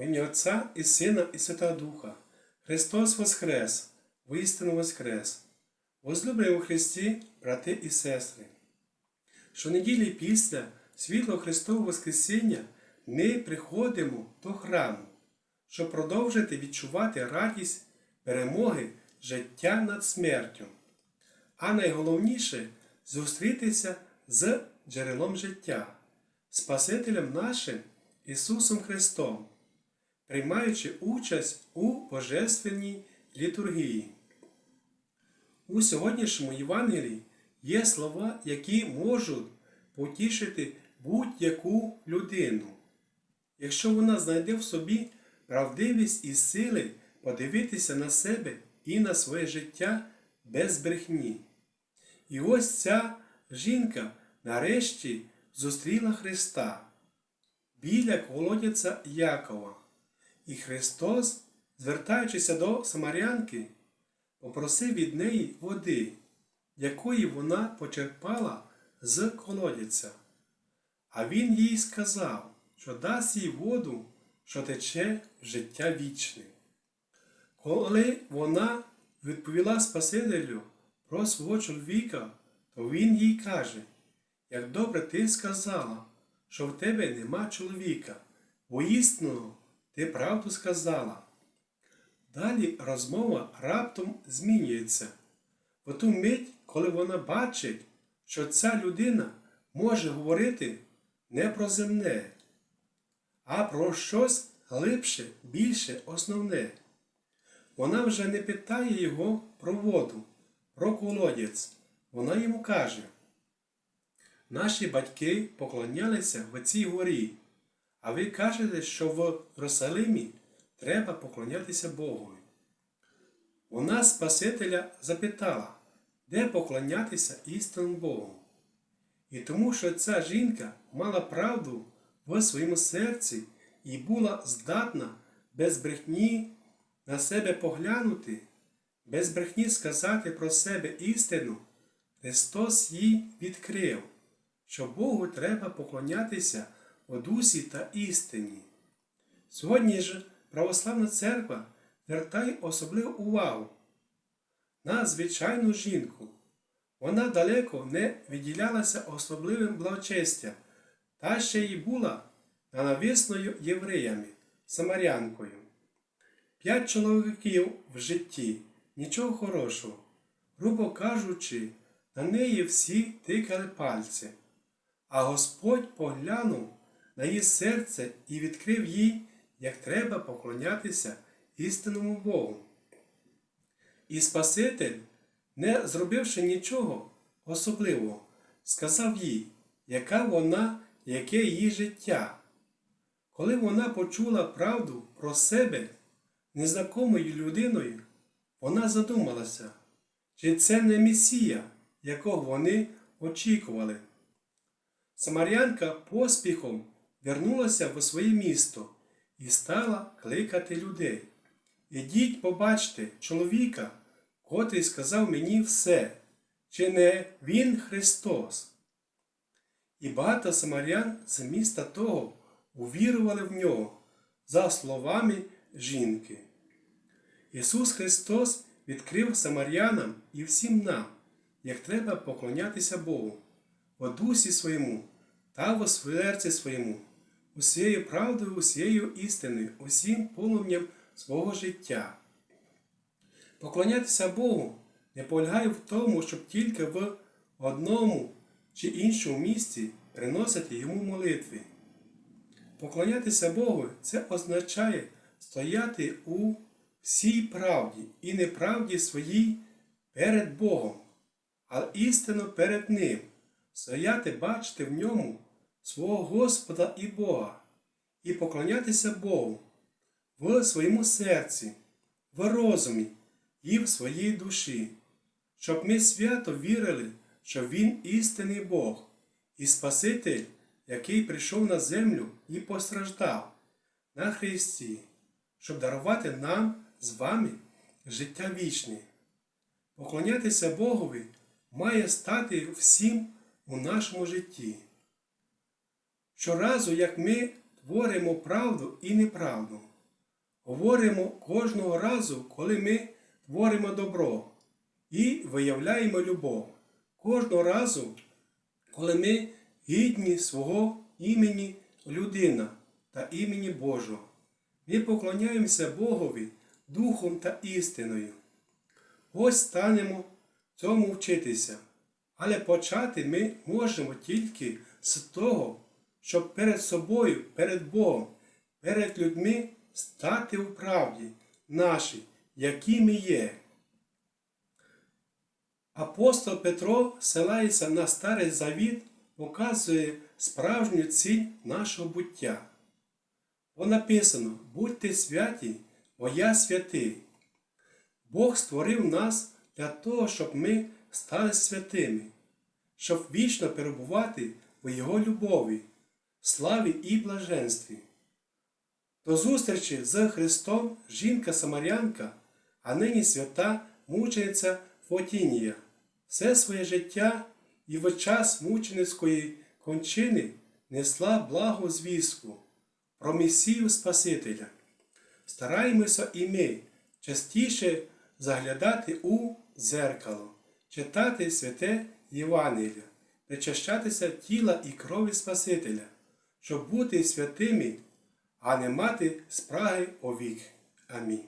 В ім'я Отця і Сина, і Святого Духа. Христос Воскрес, воістину Воскрес. Возлюблені у Христі, брати і сестри. Щонеділі після світло Христового Воскресіння ми приходимо до храму, щоб продовжити відчувати радість перемоги життя над смертю. А найголовніше зустрітися з джерелом життя, Спасителем нашим Ісусом Христом, приймаючи участь у Божественній літургії. У сьогоднішньому Євангелії є слова, які можуть потішити будь-яку людину, якщо вона знайде в собі правдивість і сили подивитися на себе і на своє життя без брехні. І ось ця жінка нарешті зустріла Христа біля колодязя Якова. І Христос, звертаючися до Самарянки, попросив від неї води, якої вона почерпала з колодязя. А він їй сказав, що дасть їй воду, що тече в життя вічне. Коли вона відповіла Спасителю про свого чоловіка, то він їй каже, як добре ти сказала, що в тебе нема чоловіка, воістину ти правду сказала. Далі розмова раптом змінюється. В ту мить, коли вона бачить, що ця людина може говорити не про земне, а про щось глибше, більше основне. Вона вже не питає його про воду, про колодязь. Вона йому каже, наші батьки поклонялися в цій горі, а ви кажете, що в Єрусалимі треба поклонятися Богові. Вона Спасителя запитала, де поклонятися істинному Богу. І тому, що ця жінка мала правду в своєму серці і була здатна без брехні на себе поглянути, без брехні сказати про себе істину, Христос їй відкрив, що Богу треба поклонятися у дусі та істині. Сьогодні ж православна церква звертає особливу увагу на звичайну жінку. Вона далеко не відділялася особливим благочестям, та ще й була ненависною євреями, самарянкою. П'ять чоловіків в житті, нічого хорошого, грубо кажучи, на неї всі тикали пальці, а Господь поглянув на її серце і відкрив їй, як треба поклонятися істинному Богу. І Спаситель, не зробивши нічого особливого, сказав їй, яка вона, яке її життя. Коли вона почула правду про себе незнакомою людиною, вона задумалася, чи це не Месія, якого вони очікували. Самарянка поспіхом вернулася в своє місто і стала кликати людей. Ідіть, побачте чоловіка, котрий сказав мені все, чи не Він Христос. І багато самарян з міста того увірували в нього за словами жінки. Ісус Христос відкрив самарянам і всім нам, як треба поклонятися Богу, в дусі своєму та в серці своєму, усією правдою, усією істиною, усім полум'ям свого життя. Поклонятися Богу не полягає в тому, щоб тільки в одному чи іншому місці приносити йому молитви. Поклонятися Богу це означає стояти у всій правді і неправді своїй перед Богом, а істинно перед Ним, стояти, бачити в ньому свого Господа і Бога, і поклонятися Богу в своєму серці, в розумі і в своїй душі, щоб ми свято вірили, що Він істинний Бог і Спаситель, який прийшов на землю і постраждав на Христі, щоб дарувати нам з вами життя вічне. Поклонятися Богові має стати всім у нашому житті. Щоразу, як ми творимо правду і неправду, говоримо кожного разу, коли ми творимо добро і виявляємо любов. Кожного разу, коли ми гідні свого імені людина та імені Божого. Ми поклоняємося Богові духом та істиною. Ось станемо цьому вчитися. Але почати ми можемо тільки з того, щоб перед собою, перед Богом, перед людьми стати у правді наші, які ми є. Апостол Петро силається на старий завіт, показує справжню ціль нашого буття. Бо написано: будьте святі, бо я святий. Бог створив нас для того, щоб ми стали святими, щоб вічно перебувати в Його любові, славі і блаженстві. До зустрічі з Христом жінка-самарянка, а нині свята мучениця Фотінія. Все своє життя і в час мученицької кончини несла благу звістку про Месію Спасителя. Стараємося і ми частіше заглядати у дзеркало, читати святе Євангелія, причащатися тіла і крові Спасителя, щоб бути святими, а не мати спраги овік. Амінь.